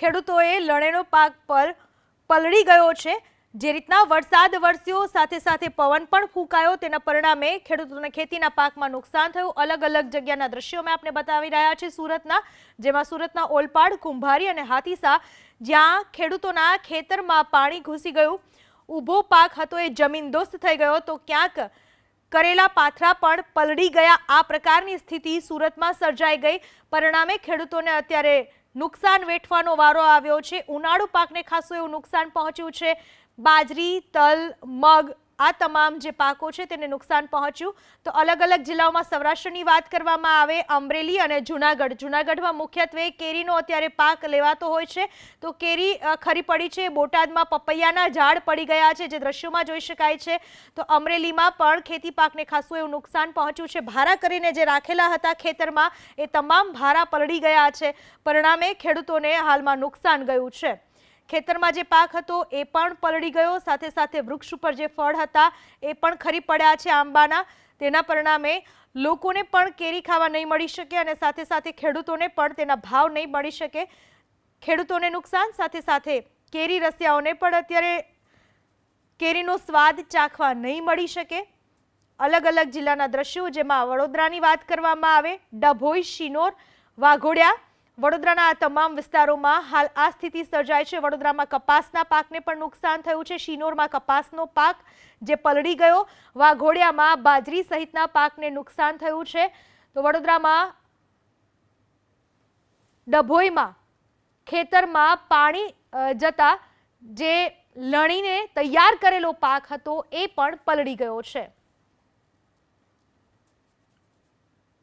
ખેડૂતોએ લણેનો પાક પર પલળી ગયો છે. જે રીતના વરસાદ વરસ્યો, સાથે સાથે પવન પણ ફૂંકાયો. તેના પરિણામે ખેડૂતોને ખેતીના પાકમાં નુકસાન થયું. અલગ અલગ જગ્યાના દ્રશ્યો મેં આપને બતાવી રહ્યા છે સુરતના, જેમાં સુરતના ઓલપાડ, કુંભારી અને હાથીસા, જ્યાં ખેડૂતોના ખેતરમાં પાણી ઘૂસી ગયું. ઊભો પાક હતો, એ જમીનદોસ્ત થઈ ગયો. તો ક્યાંક કરેલા પાથરા પણ પલળી ગયા. આ પ્રકારની સ્થિતિ સુરતમાં સર્જાઈ ગઈ. પરિણામે ખેડૂતોને અત્યારે નુકસાન વેઠવાનો વારો આવ્યો છે. ઉનાળુ પાકને ખાસું એવું નુકસાન પહોંચ્યું છે. બાજરી, તલ, મગ આ તમામ જે પાકો છે તેને નુકસાન પહોંચ્યું. તો અલગ અલગ જિલ્લાઓમાં સૌરાષ્ટ્રની વાત કરવામાં આવે, અમરેલી અને જુનાગઢ. જુનાગઢમાં મુખ્યત્વે કેરીનો અત્યારે પાક લેવાતો હોય છે. તો કેરી ખરી પડી છે, બોટાદમાં પપૈયાના ઝાડ પડી ગયા છે, જે દ્રશ્યોમાં જોઈ શકાય છે. તો અમરેલીમાં પણ ખેતી પાકને ખાસું એવું નુકસાન પહોંચ્યું છે. ભારા કરીને જે રાખેલા હતા ખેતરમાં, એ તમામ ભારા પલળી ગયા છે. પરિણામે ખેડૂતોને હાલમાં નુકસાન ગયું છે. ખેતરમાં જે પાક હતો એ પણ પલળી ગયો. સાથે સાથે વૃક્ષ ઉપર જે ફળ હતા એ પણ ખરી પડ્યા છે આંબાના. તેના પરિણામે લોકોને પણ કેરી ખાવા નહીં મળી શકે અને સાથે સાથે ખેડૂતોને પણ તેના ભાવ નહીં મળી શકે. ખેડૂતોને નુકસાન, સાથે સાથે કેરી રસિયાઓને પણ અત્યારે કેરીનો સ્વાદ ચાખવા નહીં મળી શકે. અલગ અલગ જિલ્લાના દ્રશ્યો, જેમાં વડોદરાની વાત કરવામાં આવે, ડભોઈ, શિનોર, વાઘોડિયા વડોદરાના આ તમામ વિસ્તારોમાં હાલ આ સ્થિતિ સર્જાય છે. વડોદરામાં કપાસના પાકને પણ નુકસાન થયું છે. શિનોરમાં કપાસનો પાક જે પલળી ગયો, વાઘોડિયામાં બાજરી સહિતના પાકને નુકસાન થયું છે. તો વડોદરામાં ડભોઈમાં ખેતરમાં પાણી જતા જે લણીને તૈયાર કરેલો પાક હતો, એ પણ પલળી ગયો છે.